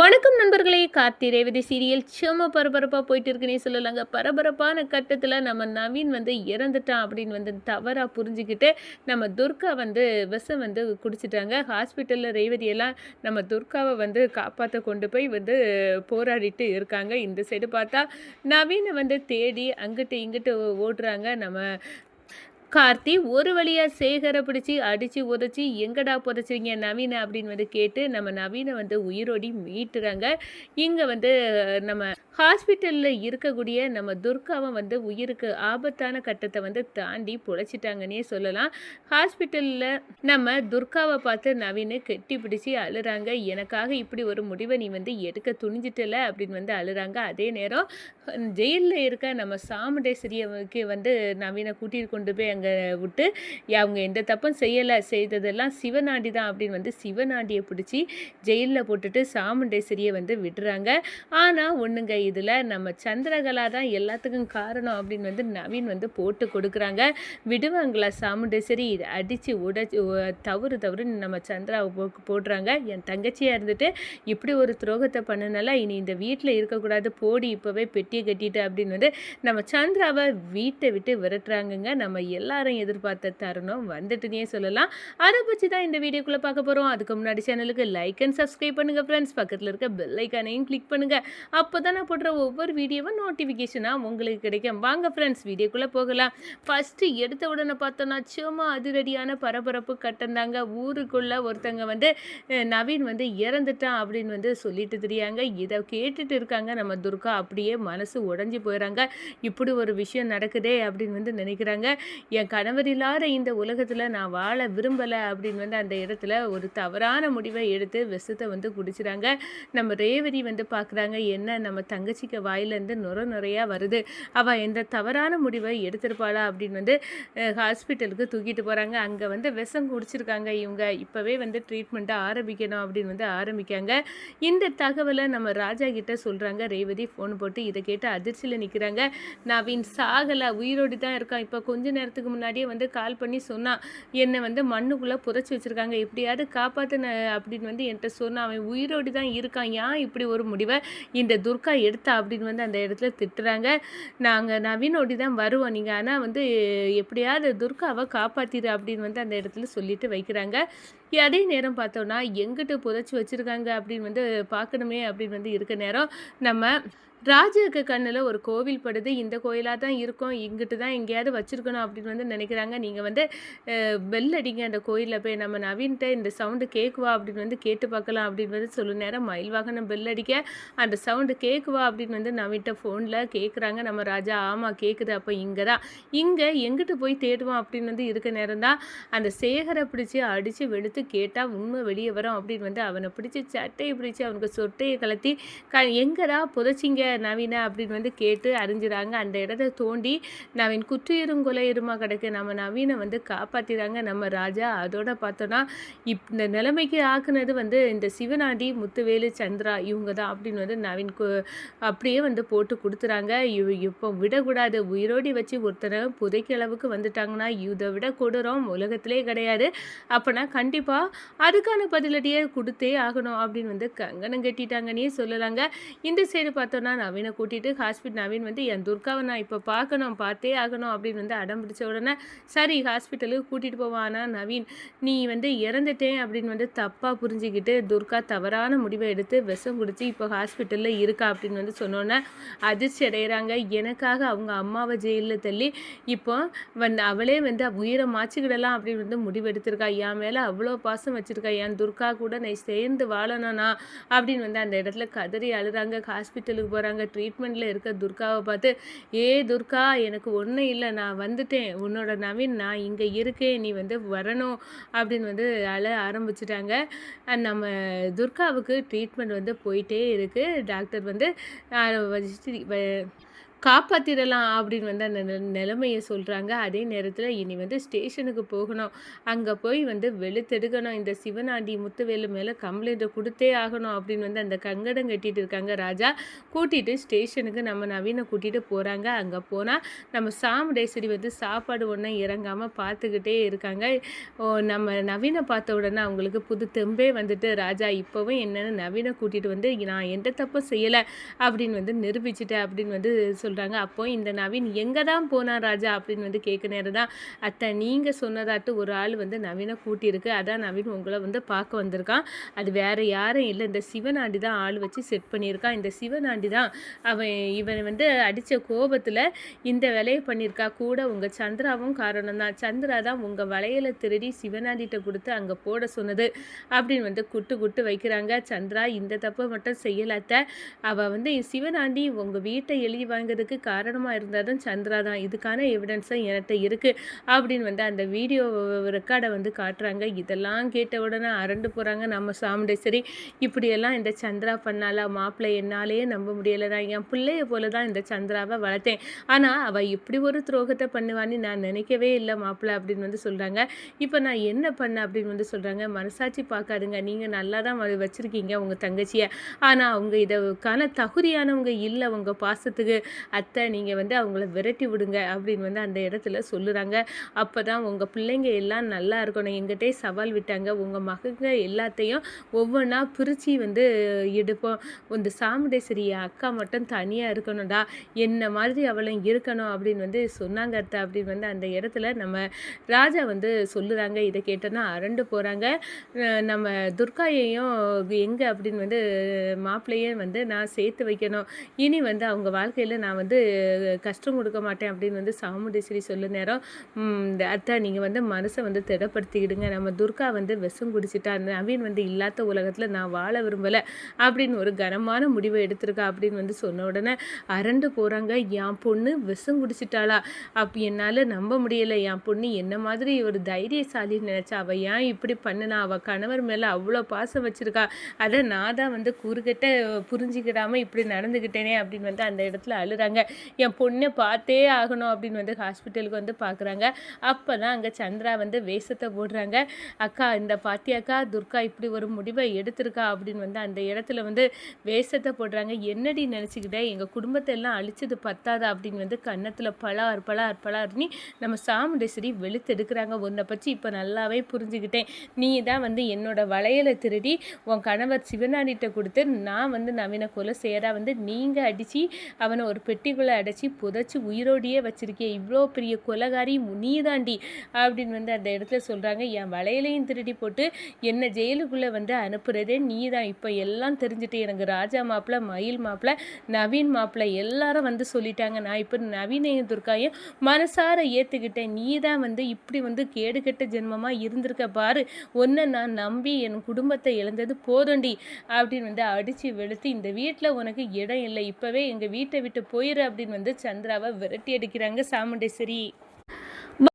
வணக்கம் நண்பர்களே கார்த்தி ரேவதி சீரியல் செம்ம பரபரப்பாக போயிட்டு இருக்குன்னே சொல்லலாங்க. பரபரப்பான கட்டத்தில் நம்ம நவீன் வந்து இறந்துட்டான் அப்படின்னு வந்து தவறாக புரிஞ்சுக்கிட்டு நம்ம துர்கா வந்து விஷம் வந்து குடிச்சிட்டாங்க. ஹாஸ்பிட்டலில் ரேவதியெல்லாம் நம்ம துர்காவை வந்து காப்பாற்ற கொண்டு போய் வந்து போராடிட்டு இருக்காங்க. இந்த சைடு பார்த்தா நவீனை வந்து தேடி அங்கிட்டு இங்கிட்டு ஓடுறாங்க. நம்ம கார்த்தி ஒரு வழியாக சேகரை பிடிச்சி அடித்து உதச்சி எங்கடா புதைச்சிங்க நவீன அப்படின்னு வந்து கேட்டு நம்ம நவீனை வந்து உயிரோடி மீட்டுறாங்க. இங்கே வந்து நம்ம ஹாஸ்பிட்டலில் இருக்கக்கூடிய நம்ம துர்காவை வந்து உயிருக்கு ஆபத்தான கட்டத்தை வந்து தாண்டி புழைச்சிட்டாங்கன்னே சொல்லலாம். ஹாஸ்பிட்டலில் நம்ம துர்காவை பார்த்து நவீன் கெட்டி பிடிச்சி அழுறாங்க. எனக்காக இப்படி ஒரு முடிவை நீ வந்து எடுக்க துணிஞ்சிட்டல அப்படின்னு வந்து அழுறாங்க. அதே நேரம் ஜெயிலில் இருக்க நம்ம சாமுண்டேஸ்வரியவுக்கு வந்து நவீனை கூட்டிகிட்டு கொண்டு போய் அங்கே விட்டு அவங்க எந்த தப்பும் செய்யலை செய்ததெல்லாம் சிவநாடி தான் அப்படின்னு வந்து சிவநாடியை பிடிச்சி ஜெயிலில் போட்டுட்டு சாமுண்டேஸ்வரியை வந்து விடுறாங்க ஆனால் ஒன்றுங்க இதில் நம்ம சந்திரகலா தான் எல்லாத்துக்கும் காரணம் அப்படின்னு வந்து நவீன் வந்து போட்டு கொடுக்குறாங்க. விடுவாங்களா சாமுண்டேஸ்வரி? இதை அடித்து உடச்சி தவறு தவறுன்னு நம்ம சந்திராவை போ போடுறாங்க. என் தங்கச்சியாக இருந்துட்டு இப்படி ஒரு துரோகத்தை பண்ணனால இனி இந்த வீட்டில் இருக்கக்கூடாது போடி இப்போவே பெட்டியை கட்டிட்டு அப்படின்னு வந்து நம்ம சந்திராவை வீட்டை விட்டு விரட்டுறாங்கங்க. நம்ம எல்லாரும் எதிர்பார்த்த தருணம் வந்துட்டுனே சொல்லலாம். அதை பற்றி தான் இந்த வீடியோக்குள்ளே பார்க்க போகிறோம் அதுக்கு முன்னாடி சேனலுக்கு லைக் அண்ட் சப்ஸ்கிரைப் பண்ணுங்கள் ஃப்ரெண்ட்ஸ் பக்கத்தில் இருக்க பெல் ஐக்கானையும் கிளிக் பண்ணுங்கள் அப்போ தான் நான் போடுற ஒவ்வொரு வீடியோவும் நோட்டிஃபிகேஷனாக உங்களுக்கு கிடைக்கும். வாங்க ஃப்ரெண்ட்ஸ் வீடியோக்குள்ளே போகலாம். ஃபஸ்ட்டு எடுத்த உடனே பார்த்தோன்னா சும்மா அதிரடியான பரபரப்பு கட்டந்தாங்க ஊருக்குள்ளே ஒருத்தங்க வந்து நவீன் வந்து இறந்துட்டான் அப்படின்னு வந்து சொல்லிட்டு தெரியாங்க. இதை கேட்டுட்டு இருக்காங்க. நம்ம துர்கா அப்படியே மனசு உடஞ்சி போயிடறாங்க இப்படி ஒரு விஷயம் நடக்குதே அப்படின்னு வந்து நினைக்கிறாங்க. என் கணவர் இல்லாத இந்த உலகத்தில் நான் வாழ விரும்பலை அப்படின்னு வந்து அந்த இடத்துல ஒரு தவறான முடிவை எடுத்து விஷத்தை வந்து குடிச்சிறாங்க. நம்ம ரேவதி வந்து பார்க்குறாங்க என்ன நம்ம தங்கச்சிக்கு வாயிலேருந்து நுர நுறையாக வருது. அவள் எந்த தவறான முடிவை எடுத்திருப்பாளா அப்படின்னு வந்து ஹாஸ்பிட்டலுக்கு தூக்கிட்டு போகிறாங்க அங்கே வந்து விஷம் குடிச்சிருக்காங்க இவங்க. இப்போவே வந்து ட்ரீட்மெண்ட்டை ஆரம்பிக்கணும் அப்படின்னு வந்து ஆரம்பிக்காங்க. இந்த தகவலை நம்ம ராஜா கிட்ட சொல்கிறாங்க ரேவதி ஃபோன் போட்டு இதை கேட்டு அதிர்ச்சியில் நிற்கிறாங்க நவீன் சாகலை உயிரோடு தான் இருக்கான் இப்போ கொஞ்ச நேரத்துக்கு முன்னாடியே வந்து கால் பண்ணி சொன்னான் என்னை வந்து மண்ணுக்குள்ளே புதைச்சி வச்சுருக்காங்க. எப்படியாவது காப்பாற்றின அப்படின்னு வந்து என்கிட்ட சொன்னான் அவன் உயிரோடு தான் இருக்கான். ஏன் இப்படி ஒரு முடிவை இந்த துர்கா எடுத்தா? அப்படின்னு வந்து அந்த இடத்துல திட்டுறாங்க. நாங்கள் நவீனோடி தான் வருவோம். நீங்கள் ஆனால் வந்து எப்படியாவது துர்காவை காப்பாற்றிடு அப்படின்னு வந்து அந்த இடத்துல சொல்லிட்டு வைக்கிறாங்க. அதே நேரம் பார்த்தோன்னா எங்கிட்ட புதைச்சி வச்சுருக்காங்க அப்படின்னு வந்து பார்க்கணுமே அப்படின்னு வந்து இருக்க நேரம் நம்ம ராஜாக்கு கண்ணில் ஒரு கோவில் படுது. இந்த கோயிலாக தான் இருக்கும். இங்கிட்டு தான் எங்கேயாவது வச்சுருக்கணும் அப்படின்னு வந்து நினைக்கிறாங்க. நீங்கள் வந்து பெல் அடிங்க. அந்த கோயிலில் போய் நம்ம நவீன்கிட்ட இந்த சவுண்டு கேட்குவா அப்படின்னு வந்து கேட்டு பார்க்கலாம் அப்படின்னு வந்து சொல்லு நேரம். மயில் வாகனம் பெல் அடிக்க அந்த சவுண்டு கேட்குவா அப்படின்னு வந்து நவீன்கிட்ட ஃபோனில் கேட்குறாங்க நம்ம ராஜா ஆமாம் கேட்குது அப்போ இங்கே தான். இங்கே எங்கிட்டு போய் தேடுவோம் அப்படின்னு வந்து இருக்க நேரம் தான். அந்த சேகரை பிடிச்சி அடித்து வெளுத்து கேட்டால் உண்மை வெளியே வரும் அப்படின்னு வந்து அவனை பிடிச்சி சட்டையை பிடிச்சி அவனுக்கு சொட்டையை கலத்தி க எங்கடா புதைச்சிங்க? நவீன அப்படின்னு வந்து கேட்டு அறிஞ்சிறாங்க. அந்த இடத்த தோண்டி நவீன் குற்றுயிரும் கொலையுருமா கிடக்கு நம்ம நவீனை வந்து காப்பாற்றிறாங்க நம்ம ராஜா. அதோட பார்த்தோன்னா இப் இந்த நிலைமைக்கு ஆக்குனது வந்து இந்த சிவனாண்டி முத்துவேலு சந்திரா இவங்க தான் அப்படின்னு வந்து நவீன் கு- அப்படியே வந்து போட்டு கொடுத்துறாங்க. இப்போ விடக்கூடாது. உயிரோடி வச்சு ஒருத்தரை புதைக்க அளவுக்கு வந்துட்டாங்கன்னா இதை விட கொடூரம். உலகத்திலே கிடையாது. அப்போனா கண்டிப்பாக அதுக்கான பதிலடியை கொடுத்தே ஆகணும் அப்படின்னு வந்து கங்கணம் கட்டிட்டாங்கன்னே சொல்லலாங்க. இந்த சைடு பார்த்தோன்னா நவீனை கூட்டிகிட்டு ஹாஸ்பிட்டல் நவீன் வந்து என் துர்காவை நான் இப்போ பார்க்கணும் பார்த்தே ஆகணும் அப்படின்னு வந்து அடம் பிடிச்ச உடனே சரி ஹாஸ்பிட்டலுக்கு கூட்டிகிட்டு போவானா நவீன் நீ வந்து இறந்துட்டேன் அப்படின்னு வந்து தப்பாக புரிஞ்சுக்கிட்டு துர்கா தவறான முடிவை எடுத்து விஷம் குடித்து இப்போ ஹாஸ்பிட்டலில் இருக்கா அப்படின்னு வந்து சொன்னோன்னே அதிர்ச்சி அடைகிறாங்க எனக்காக அவங்க அம்மாவை ஜெயிலில் தள்ளி இப்போ வந்து அவளே வந்து உயிரை மாச்சிக்கிடலாம் அப்படின்னு வந்து முடிவெடுத்திருக்கா. என் மேலே அவ்வளோ பாசம் வச்சுருக்கா என் துர்கா கூட நான் சேர்ந்து வாழணும்னா அப்படின்னு வந்து அந்த இடத்துல கதறி அழுறாங்க. ஹாஸ்பிட்டலுக்கு போகிறாங்க ட்ரீட்மெண்ட்டில் இருக்க துர்காவை பார்த்து ஏ துர்கா எனக்கு ஒன்றும் இல்லை. நான் வந்துட்டேன். உன்னோட நவீன் நான் இங்கே இருக்கேன். நீ வந்து வரணும். அப்படின்னு வந்து அழ ஆரம்பிச்சிட்டாங்க. நம்ம துர்காவுக்கு ட்ரீட்மெண்ட் வந்து போயிட்டே இருக்குது டாக்டர் வந்து காப்பாற்றிடலாம் அப்படின்னு வந்து அந்த நெ சொல்கிறாங்க அதே நேரத்தில் இனி வந்து ஸ்டேஷனுக்கு போகணும். அங்கே போய் வந்து வெளுத்தெடுக்கணும். இந்த சிவனாண்டி முத்துவேலு மேலே கம்ப்ளைண்ட்ட கொடுத்தே ஆகணும் அப்படின்னு வந்து அந்த கங்கடம் கட்டிட்டு இருக்காங்க ராஜா. கூட்டிட்டு ஸ்டேஷனுக்கு நம்ம நவீன கூட்டிட்டு போகிறாங்க அங்கே போனால் நம்ம சாமுடேஸ்வரி வந்து சாப்பாடு ஒன்றும் இறங்காமல் பார்த்துக்கிட்டே இருக்காங்க. ஓ நம்ம நவீன பார்த்த உடனே அவங்களுக்கு புது தெம்பே வந்துட்டு, ராஜா இப்போவும் என்னென்னு நவீன கூட்டிட்டு வந்து நான் எந்த தப்பும் செய்யலை அப்படின்னு வந்து நிரூபிச்சுட்டேன் அப்படின்னு வந்து சொல்கிறாங்க அப்போ இந்த நவீன் எங்கே தான் போனான் ராஜா அப்படின்னு வந்து கேட்க நேரம் தான், அத்தை நீங்கள் சொன்னதாட்டு ஒரு ஆள் வந்து நவீன கூட்டியிருக்கு. அதான் நவீன் உங்களை வந்து பார்க்க வந்திருக்கான். அது வேறு யாரும் இல்லை இந்த சிவனாண்டி தான் ஆள் வச்சு செட் பண்ணியிருக்கான். இந்த சிவனாண்டி தான் அவன் இவன் வந்து அடித்த கோபத்தில் இந்த வேலையை பண்ணியிருக்கா. கூட உங்கள் சந்திராவும் காரணம் தான். சந்திரா தான் உங்கள் வளையலை திருடி சிவனாண்டிகிட்ட கொடுத்து அங்கே போட சொன்னது அப்படின்னு வந்து குட்டு குட்டு வைக்கிறாங்க. சந்திரா இந்த தப்பை மட்டும் செய்யலாத்த அத்தை. வந்து சிவனாண்டி உங்கள் வீட்டை எழுதி வாங்குறது காரணமாக காரணமா இருந்ததும் சந்திரா தான். இதுக்கான எவிடன்ஸும் என்கிட்ட இருக்குது அப்படின்னு வந்து அந்த வீடியோ ரெக்கார்டை வந்து காட்டுறாங்க. இதெல்லாம் கேட்ட உடனே அரண்டு போகிறாங்க நம்ம சாமுண்டேஸ்வரி. இப்படியெல்லாம் இந்த சந்திரா பண்ணால மாப்பிள்ளை என்னாலேயே நம்ப முடியலை தான் என் பிள்ளைய போல தான் இந்த சந்திராவை வளர்த்தேன். ஆனால் அவள் இப்படி ஒரு துரோகத்தை பண்ணுவான்னு நான் நினைக்கவே இல்லை மாப்பிள்ளை அப்படின்னு வந்து சொல்கிறாங்க இப்போ நான் என்ன பண்ண அப்படின்னு வந்து சொல்கிறாங்க மனசாட்சி பார்க்காதுங்க. நீங்கள் நல்லா தான் வச்சுருக்கீங்க உங்கள் தங்கச்சியை ஆனால் அவங்க இதற்கான தகுதியானவங்க இல்லை உங்கள் பாசத்துக்கு. அத்தை நீங்கள் வந்து அவங்கள விரட்டி விடுங்க அப்படின்னு வந்து அந்த இடத்துல சொல்லுறாங்க. அப்போ தான் உங்கள் பிள்ளைங்க எல்லாம் நல்லா இருக்கணும். எங்கிட்டே சவால் விட்டாங்க. உங்கள் மகங்க எல்லாத்தையும் ஒவ்வொன்றா பிரித்து வந்து எடுப்போம். இந்த சாமுடேஸ்வரி அக்கா மட்டும் தனியாக இருக்கணும்டா. என்ன மாதிரி அவளும் இருக்கணும் அப்படின்னு வந்து சொன்னாங்க அத்தை அப்படின்னு வந்து அந்த இடத்துல நம்ம ராஜா வந்து சொல்லுறாங்க. இதை கேட்டோன்னா அரண்டு போகிறாங்க நம்ம துர்காயையும் எங்கே அப்படின்னு வந்து மாப்பிள்ளையே வந்து நான் சேர்த்து வைக்கணும். இனி வந்து அவங்க வாழ்க்கையில் நான் நான் வந்து கஷ்டம் கொடுக்க மாட்டேன் அப்படின்னு வந்து சாமுண்டேஸ்வரி சொல்ல நேரம், இந்த அத்தை நீங்கள் வந்து மனசை வந்து திடப்படுத்திக்கிடுங்க. நம்ம துர்கா வந்து விஷம் குடிச்சிட்டா. நவீன் வந்து இல்லாத உலகத்தில் நான் வாழ விரும்பலை அப்படின்னு ஒரு கனமான முடிவை எடுத்திருக்கா அப்படின்னு வந்து சொன்ன உடனே அரண்டு போகிறாங்க என் பொண்ணு விஷம் குடிச்சிட்டாளா? அப்போ என்னால் நம்ப முடியலை என் பொண்ணு என்ன மாதிரி ஒரு தைரியசாலின்னு நினச்சா அவள் ஏன் இப்படி பண்ணுனா? அவள் கணவர் மேலே அவ்வளோ பாசம் வச்சுருக்கா அதை நான் தான் வந்து குறுகிட்ட புரிஞ்சுக்கிடாமல் இப்படி நடந்துக்கிட்டேனே அப்படின்னு வந்து அந்த இடத்துல அழுறாங்க. என் பொண்ணை பார்த்தே ஆகணும் அப்படின்னு வந்து ஹாஸ்பிட்டலுக்கு வந்து பார்க்குறாங்க. அப்போ தான் அங்கே சந்திரா வந்து வேஷத்தை போடுறாங்க. அக்கா இந்த பாத்தியாக்கா துர்கா இப்படி ஒரு முடிவை எடுத்திருக்கா அப்படின்னு வந்து அந்த இடத்துல வந்து வேஷத்தை போடுறாங்க. என்னடி நினைச்சுக்கிட்ட? எங்கள் குடும்பத்தை எல்லாம் அழிச்சது பத்தாதா? அப்படின்னு வந்து கன்னத்தில் பலார் பலார் பளார்ன்னு நம்ம சாமுண்டேஸ்வரி வெளுத்தெடுக்கிறாங்க உன்னை பற்றி இப்போ நல்லாவே புரிஞ்சுக்கிட்டேன். நீ தான் வந்து என்னோட வளையலை திருடி உன் கணவர் சிவனாண்டிட்ட கொடுத்து நான் வந்து நவீன கொலை செய்யறா வந்து நீங்கள் அடித்து அவனை ஒரு பெட்டிக்குள்ளே அடைச்சி புதைச்சி உயிரோடையே வச்சிருக்கியே. இவ்வளோ பெரிய கொலகாரி நீ தாண்டி அப்படின்னு வந்து அந்த இடத்துல சொல்கிறாங்க என் வளையலையும் திருடி போட்டு என்னை ஜெயிலுக்குள்ளே வந்து அனுப்புகிறதே நீ தான். இப்போ எல்லாம் தெரிஞ்சுட்டு எனக்கு ராஜா மாப்பிள, மயில் மாப்பிள, நவீன் மாப்பிள எல்லாரும் வந்து சொல்லிட்டாங்க. நான் இப்போ நவீனையும் துர்காயும் மனசார ஏற்றுக்கிட்டேன் நீ தான் வந்து இப்படி வந்து கேடுகெட்ட ஜென்மமாக இருந்திருக்க பாரு. ஒன்று நான் நம்பி என் குடும்பத்தை இழந்தது போதும்டி அப்படின்னு வந்து அடித்து வெளுத்து இந்த வீட்டில் உனக்கு இடம் இல்லை இப்போவே எங்கள் வீட்டை விட்டு போயிரு அப்படின்னு வந்து சந்திராவை விரட்டி அடிக்கிறாங்க சாமுண்டேஸ்வரி.